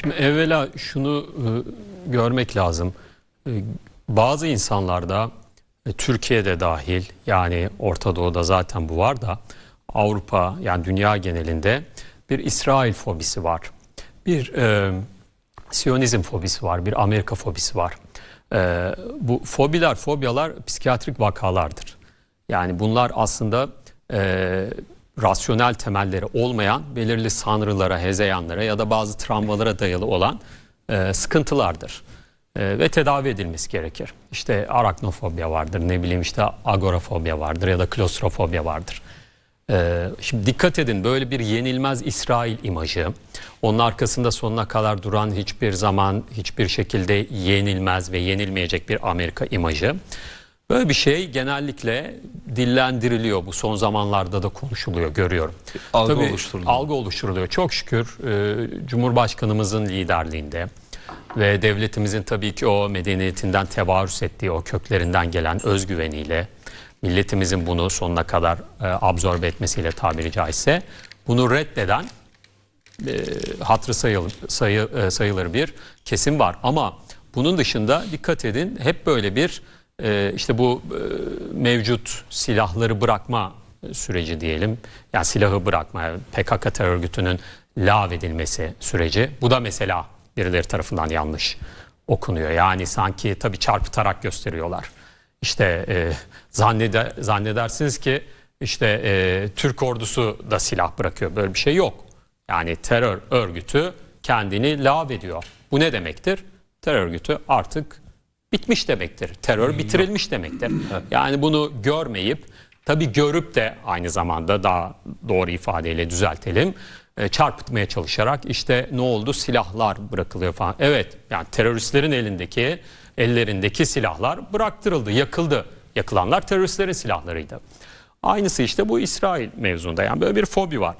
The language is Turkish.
Şimdi evvela şunu e, görmek lazım. E, bazı insanlarda e, Türkiye'de dahil yani Orta Doğu'da zaten bu var da Avrupa yani dünya genelinde bir İsrail fobisi var. Bir e, Siyonizm fobisi var, bir Amerika fobisi var. E, bu fobiler, fobyalar psikiyatrik vakalardır. Yani bunlar aslında e, rasyonel temelleri olmayan belirli sanrılara, hezeyanlara ya da bazı travmalara dayalı olan e, sıkıntılardır. E, ve tedavi edilmesi gerekir. İşte araknofobya vardır, ne bileyim işte agorafobya vardır ya da klostrofobya vardır. Ee, şimdi dikkat edin böyle bir yenilmez İsrail imajı, onun arkasında sonuna kadar duran hiçbir zaman hiçbir şekilde yenilmez ve yenilmeyecek bir Amerika imajı. Böyle bir şey genellikle dillendiriliyor. Bu son zamanlarda da konuşuluyor, görüyorum. Algı oluşturuluyor. Algı oluşturuluyor. Çok şükür e, Cumhurbaşkanımızın liderliğinde ve devletimizin tabii ki o medeniyetinden tevarüs ettiği o köklerinden gelen özgüveniyle milletimizin bunu sonuna kadar e, absorbe etmesiyle tabiri caizse bunu reddeden e, hatırı sayılır, sayı, e, sayılır bir kesim var. Ama bunun dışında dikkat edin hep böyle bir e, işte bu e, mevcut silahları bırakma süreci diyelim. Yani silahı bırakma, PKK terör örgütünün lağvedilmesi süreci. Bu da mesela birileri tarafından yanlış okunuyor. Yani sanki tabii çarpıtarak gösteriyorlar. İşte e, zanneder, zannedersiniz ki işte e, Türk ordusu da silah bırakıyor. Böyle bir şey yok. Yani terör örgütü kendini lağvediyor. Bu ne demektir? Terör örgütü artık bitmiş demektir. Terör bitirilmiş demektir. Yani bunu görmeyip tabii görüp de aynı zamanda daha doğru ifadeyle düzeltelim. e, çarpıtmaya çalışarak işte ne oldu silahlar bırakılıyor falan. Evet yani teröristlerin elindeki ellerindeki silahlar bıraktırıldı, yakıldı. Yakılanlar teröristlerin silahlarıydı. Aynısı işte bu İsrail mevzunda yani böyle bir fobi var.